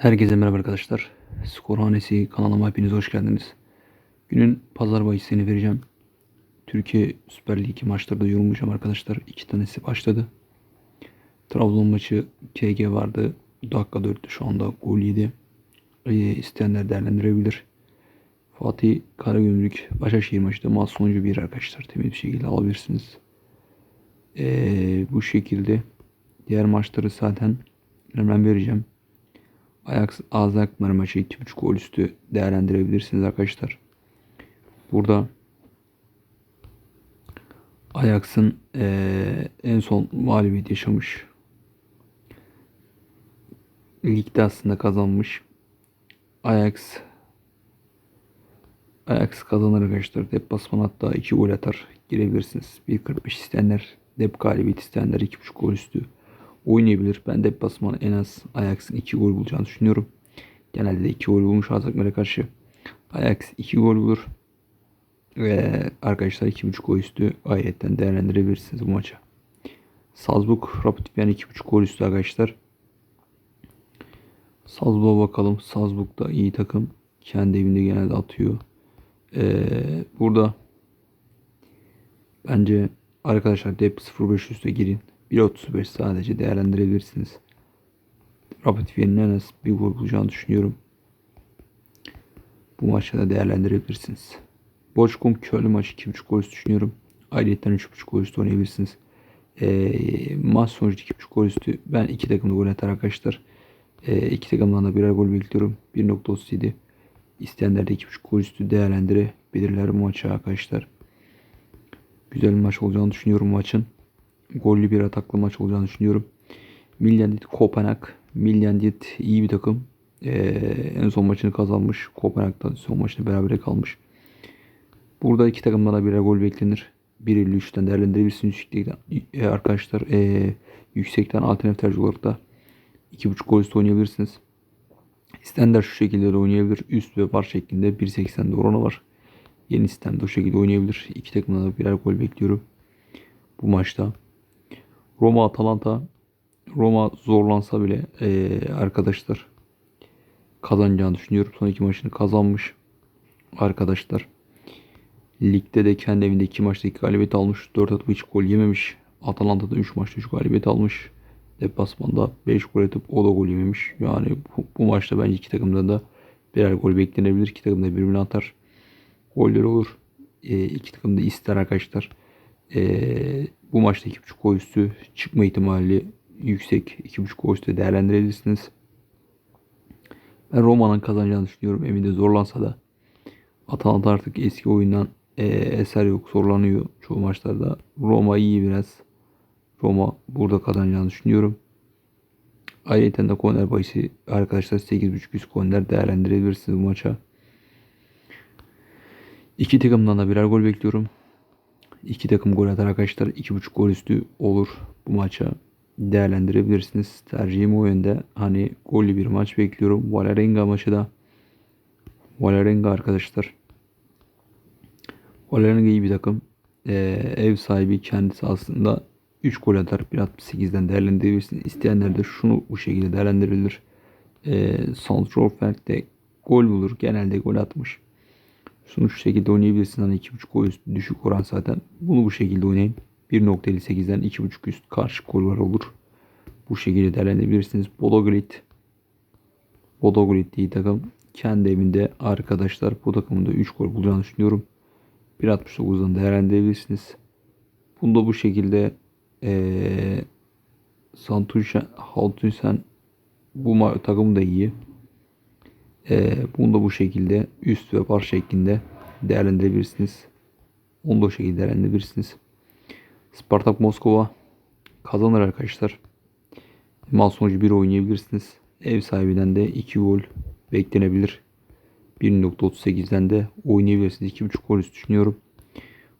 Herkese merhaba arkadaşlar. Skorhanesi kanalıma hepiniz hoş geldiniz. Günün pazar bahisini vereceğim. Türkiye Süper Ligi maçları da yorumlayacağım arkadaşlar. İki tanesi başladı. Trabzon maçı KG vardı. Dakika 4'tü şu anda gol yedi. Ee, isteyenler değerlendirebilir. Fatih Karagümrük Başakşehir maçı da maç sonucu bir arkadaşlar. Temiz bir şekilde alabilirsiniz. Ee, bu şekilde diğer maçları zaten hemen vereceğim. Ajax Akmar maçı 2.5 gol üstü değerlendirebilirsiniz arkadaşlar. Burada Ajax'ın eee, en son mağlubiyet yaşamış. Ligde aslında kazanmış. Ajax Ajax kazanır arkadaşlar. Deplasman hatta 2 gol atar. Girebilirsiniz. 1.45 isteyenler dep galibiyet isteyenler 2.5 gol üstü oynayabilir. Ben deplasman en az Ajax'ın 2 gol bulacağını düşünüyorum. Genelde de 2 gol bulmuş Azakmer'e karşı. Ajax 2 gol bulur. Ve arkadaşlar 2.5 gol üstü ayetten değerlendirebilirsiniz bu maça. Salzburg Rapid Wien 2.5 gol üstü arkadaşlar. Salzburg'a bakalım. Salzburg da iyi takım. Kendi evinde genelde atıyor. Ee, burada bence arkadaşlar dep 0.5 üste girin. 1.35 sadece değerlendirebilirsiniz. En az bir gol bulacağını düşünüyorum. Bu maçta da değerlendirebilirsiniz. Bochum Köln maçı 2.5 gol düşünüyorum. Ayrıyeten 3.5 gol üstü oynayabilirsiniz. Ee, maç sonucu 2.5 gol üstü. Ben iki takımda gol atar arkadaşlar. Ee, iki takımdan da birer gol bekliyorum. 1.37. İsteyenler de 2.5 gol üstü değerlendirebilirler bu maçı arkadaşlar. Güzel bir maç olacağını düşünüyorum maçın gollü bir ataklı maç olacağını düşünüyorum. Milyandit Kopenhag. Milyandit iyi bir takım. Ee, en son maçını kazanmış. Kopenhag'da son maçını berabere kalmış. Burada iki takımdan da birer gol beklenir. 1.53'ten değerlendirebilirsiniz. Yüksekten, e, arkadaşlar e, yüksekten alternatif tercih olarak da 2.5 gol üstü oynayabilirsiniz. İstenler şu şekilde de oynayabilir. Üst ve var şeklinde 1.80'de oranı var. Yeni sistemde o şekilde oynayabilir. İki takımdan da birer gol bekliyorum. Bu maçta. Roma Atalanta Roma zorlansa bile ee, arkadaşlar kazanacağını düşünüyorum. Son iki maçını kazanmış arkadaşlar. Ligde de kendi evinde iki maçta iki galibiyet almış. 4 atıp hiç gol yememiş. Atalanta'da 3 maçta 3 galibiyet almış. Deplasmanda 5 gol atıp o da gol yememiş. Yani bu, bu maçta bence iki takımda da birer gol beklenebilir. İki takım da birbirine atar. Goller olur. E, iki takım da ister arkadaşlar. E, bu maçta 2.5 gol üstü çıkma ihtimali yüksek. 2.5 gol üstü değerlendirebilirsiniz. Ben Roma'nın kazanacağını düşünüyorum. Evinde zorlansa da. Atalanta artık eski oyundan e, eser yok. Zorlanıyor çoğu maçlarda. Roma iyi biraz. Roma burada kazanacağını düşünüyorum. Ayrıca de korner bahisi arkadaşlar 8.5 üst korner değerlendirebilirsiniz bu maça. İki takımdan da birer gol bekliyorum. İki takım gol atar arkadaşlar. 2.5 gol üstü olur bu maça. Değerlendirebilirsiniz. Tercihim o yönde. Hani gollü bir maç bekliyorum. Valerenga maçı da. Valerenga arkadaşlar. Valerenga iyi bir takım. Ee, ev sahibi kendisi aslında 3 gol atar. 1.68'den değerlendirebilirsiniz. İsteyenler de şunu bu şekilde değerlendirilir. Ee, de gol bulur. Genelde gol atmış. Şunu şu şekilde oynayabilirsin. Hani 2.5 gol üst düşük oran zaten. Bunu bu şekilde oynayın. 1.58'den 2.5 üst karşı gol var olur. Bu şekilde değerlendirebilirsiniz. Bodoglit. Bodoglit iyi takım. Kendi evinde arkadaşlar bu takımında 3 gol bulacağını düşünüyorum. 1.69'dan değerlendirebilirsiniz. Bunu da bu şekilde ee, Santuşen, Haltunsen bu takım da iyi. Ee, bunu da bu şekilde üst ve bar şeklinde değerlendirebilirsiniz. Onu da o şekilde değerlendirebilirsiniz. Spartak Moskova kazanır arkadaşlar. Mal sonucu 1 oynayabilirsiniz. Ev sahibinden de 2 gol beklenebilir. 1.38'den de oynayabilirsiniz. 2.5 gol üst düşünüyorum.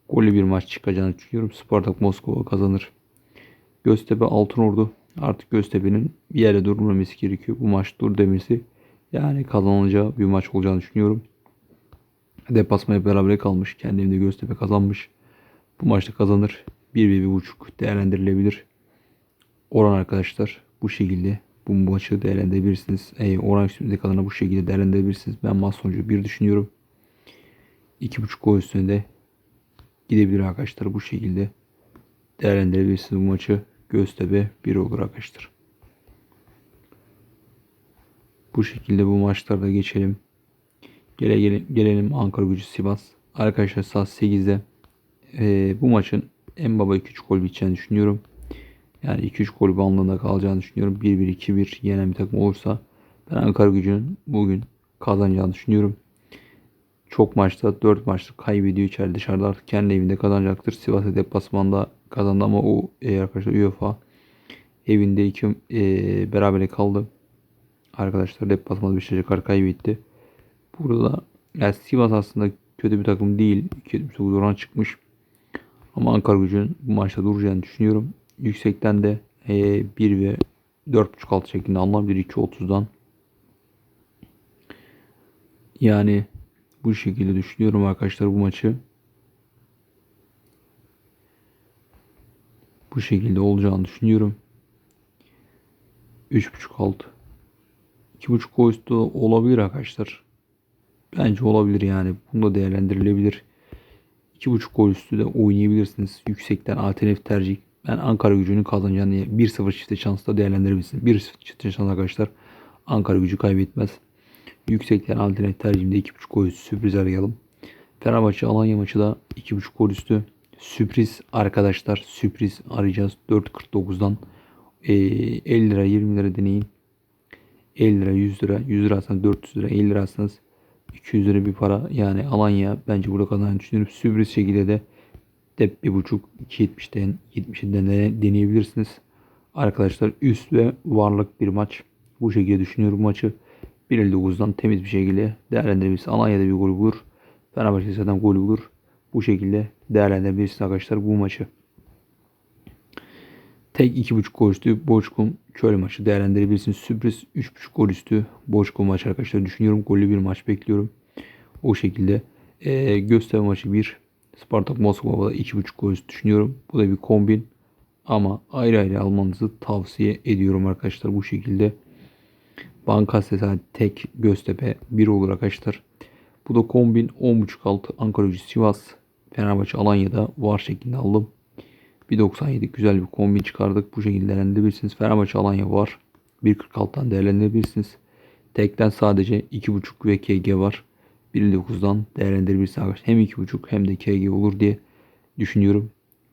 Gollü bir maç çıkacağını düşünüyorum. Spartak Moskova kazanır. Göztepe Altınordu. Artık Göztepe'nin bir yere durmaması gerekiyor. Bu maç dur demesi yani kazanılacağı bir maç olacağını düşünüyorum. Deplasmaya beraber kalmış. Kendi evinde Göztepe kazanmış. Bu maçta kazanır. 1 ve 1.5 değerlendirilebilir. Oran arkadaşlar bu şekilde. Bu maçı değerlendirebilirsiniz. E, oran üstündeki adına bu şekilde değerlendirebilirsiniz. Ben maç sonucu 1 düşünüyorum. 2.5 gol üstüne de gidebilir arkadaşlar bu şekilde değerlendirebilirsiniz bu maçı. Göztepe 1 olur arkadaşlar. Bu şekilde bu maçlarda geçelim. Gele, gele, gelelim Ankara gücü Sivas. Arkadaşlar saat 8'de e, bu maçın en baba 2-3 gol biteceğini düşünüyorum. Yani 2-3 gol bandında kalacağını düşünüyorum. 1-1, 2-1 yenen bir takım olursa ben Ankara gücünün bugün kazanacağını düşünüyorum. Çok maçta 4 maçta kaybediyor içeride dışarıda artık kendi evinde kazanacaktır. Sivas'a deplasmanda kazandı ama o e, arkadaşlar UEFA evinde iki e, berabere kaldı. Arkadaşlar deplasmanda bir şey kaybetti. Burada yani Sivas aslında kötü bir takım değil. 2.9 oran çıkmış. Ama Ankara gücünün bu maçta duracağını düşünüyorum. Yüksekten de e, 1 ve 4.5 alt şeklinde alınabilir 2.30'dan. Yani bu şekilde düşünüyorum arkadaşlar bu maçı. Bu şekilde olacağını düşünüyorum. 3.5 alt. 2.5 gol üstü olabilir arkadaşlar. Bence olabilir yani. Bunu da değerlendirilebilir. 2.5 gol üstü de oynayabilirsiniz. Yüksekten alternatif tercih. Ben Ankara gücünün kazanacağını 1-0 çifte şansla değerlendirebilirsiniz. 1-0 çifte şans arkadaşlar. Ankara gücü kaybetmez. Yüksekten alternatif tercihimde 2.5 gol üstü sürpriz arayalım. Fenerbahçe Alanya maçı da 2.5 gol üstü. Sürpriz arkadaşlar. Sürpriz arayacağız. 4.49'dan. Ee, 50 lira 20 lira deneyin. 50 lira 100 lira 100 lira alsanız 400 lira 50 lira alsanız 200 lira bir para yani Alanya bence burada kazanacağını düşünüyorum. Sürpriz şekilde de dep 1.5 2.70'den 70'den de deneyebilirsiniz. Arkadaşlar üst ve varlık bir maç. Bu şekilde düşünüyorum maçı. 1.59'dan temiz bir şekilde değerlendirebilirsiniz. Alanya'da bir gol bulur. Fenerbahçe zaten gol bulur. Bu şekilde değerlendirebilirsiniz arkadaşlar bu maçı. Tek 2.5 gol üstü Boçkum Köy maçı değerlendirebilirsiniz. Sürpriz 3.5 gol üstü Boçkum maçı arkadaşlar düşünüyorum. Gollü bir maç bekliyorum. O şekilde e, Göztepe maçı 1. Spartak Moskova'da 2.5 gol üstü düşünüyorum. Bu da bir kombin. Ama ayrı ayrı almanızı tavsiye ediyorum arkadaşlar bu şekilde. Banka sadece tek Göztepe 1 olur arkadaşlar. Bu da kombin 10.5 altı Ankara Sivas. Fenerbahçe Alanya'da var şeklinde aldım. 1.97 güzel bir kombin çıkardık. Bu şekilde değerlendirebilirsiniz. Fenerbahçe Alanya var. 1.46'dan değerlendirebilirsiniz. Tekten sadece 2.5 ve KG var. 1.9'dan değerlendirebilirsiniz arkadaşlar. Hem 2.5 hem de KG olur diye düşünüyorum.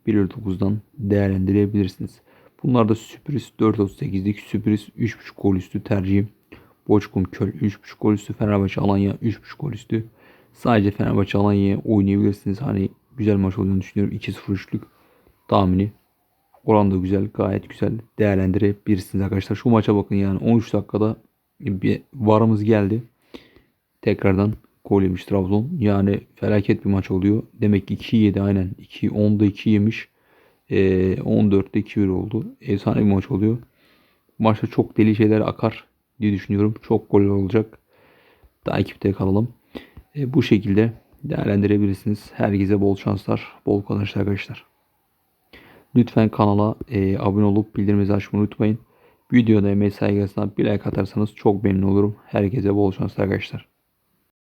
1.9'dan değerlendirebilirsiniz. Bunlar da sürpriz 4.38'lik sürpriz 3.5 gol üstü tercihim. Boçkum Köl 3.5 gol üstü. Fenerbahçe Alanya 3.5 gol üstü. Sadece Fenerbahçe Alanya'ya oynayabilirsiniz. Hani güzel maç olduğunu düşünüyorum. 2-0-3'lük tahmini. Oran da güzel. Gayet güzel değerlendirebilirsiniz arkadaşlar. Şu maça bakın yani 13 dakikada bir varımız geldi. Tekrardan gol yemiş Trabzon. Yani felaket bir maç oluyor. Demek ki 2 yedi aynen. 2 10'da 2 yemiş. E, 14'te 2-1 oldu. Efsane bir maç oluyor. Maçta çok deli şeyler akar diye düşünüyorum. Çok gol olacak. Takipte kalalım. E, bu şekilde değerlendirebilirsiniz. Herkese bol şanslar, bol kazançlar arkadaşlar. Lütfen kanala e, abone olup bildirimleri açmayı unutmayın. Videoda emeği saygısına bir like atarsanız çok memnun olurum. Herkese bol şanslar arkadaşlar.